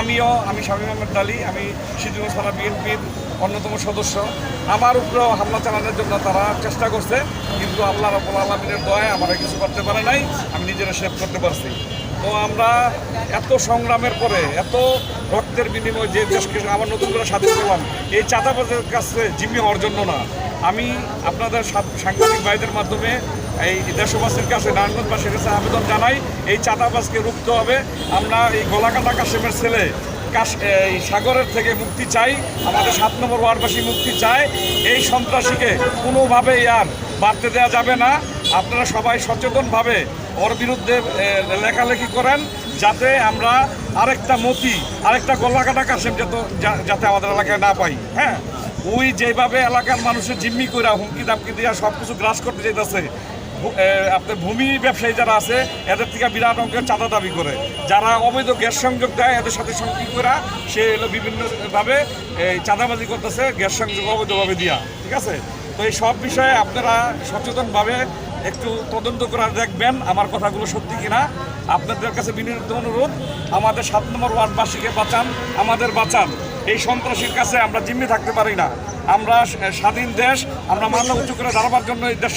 আমিও, আমি স্বামী মোহাম্মদ আলী আমি সিদ্ধুল থানা বিএনপির অন্যতম সদস্য। আমার উপরেও হামলা চালানোর জন্য তারা চেষ্টা করছে, কিন্তু আল্লাহ রবুল আলমিনের দয়ায় আমরা কিছু করতে পারে নাই, আমি নিজেরা সেভ করতে পারছি। তো আমরা এত সংগ্রামের পরে, এত রক্তের বিনিময়ে যে দেশকে আমার নতুন করে স্বাধীন করলাম, এই চাঁদাবাজের কাছে জিম্মি হওয়ার জন্য না। আমি আপনাদের সাংবাদিক ভাইদের মাধ্যমে এই দেশবাসীর কাছে নারায়ণগঞ্জবাসীর কাছে আবেদন জানাই, এই চাঁদাবাজকে রুখতে হবে। আমরা এই গলাকাটা কাশেমের ছেলে কাশ এই সাগরের থেকে মুক্তি চাই, আমাদের সাত নম্বর ওয়ার্ডবাসী মুক্তি চায়। এই সন্ত্রাসীকে কোনোভাবেই আর বাড়তে দেওয়া যাবে না। আপনারা সবাই সচেতনভাবে ওর বিরুদ্ধে লেখালেখি করেন, যাতে আমরা আরেকটা মতি, আরেকটা গলাকাটা কাশেম যাতে যাতে আমাদের এলাকায় না পাই হ্যাঁ? ওই যেভাবে এলাকার মানুষের জিম্মি করে হুমকি দামকি দিয়ে সব কিছু গ্রাস করতে যেতেছে আপনার ভূমি ব্যবসায়ী যারা আছে, এদের থেকে বিরাট অঙ্কের চাঁদা দাবি করে। যারা অবৈধ গ্যাস সংযোগ দেয়, এদের সাথে সংযোগ করা সে হলো বিভিন্নভাবে চাঁদাবাজি করতেছে, গ্যাস সংযোগ অবৈধভাবে দিয়া। ঠিক আছে? তো এই সব বিষয়ে আপনারা সচেতনভাবে একটু তদন্ত করে দেখবেন আমার কথাগুলো সত্যি কিনা। আপনাদের কাছে বিনীত অনুরোধ, আমাদের সাত নম্বর ওয়ার্ডবাসীকে বাঁচান, আমাদের বাঁচান। এই সন্ত্রাসীর কাছে আমরা জিম্মি থাকতে পারি না। আমরা স্বাধীন দেশ, আমরা মান্য উঁচু করে দাঁড়াবার জন্য এই দেশ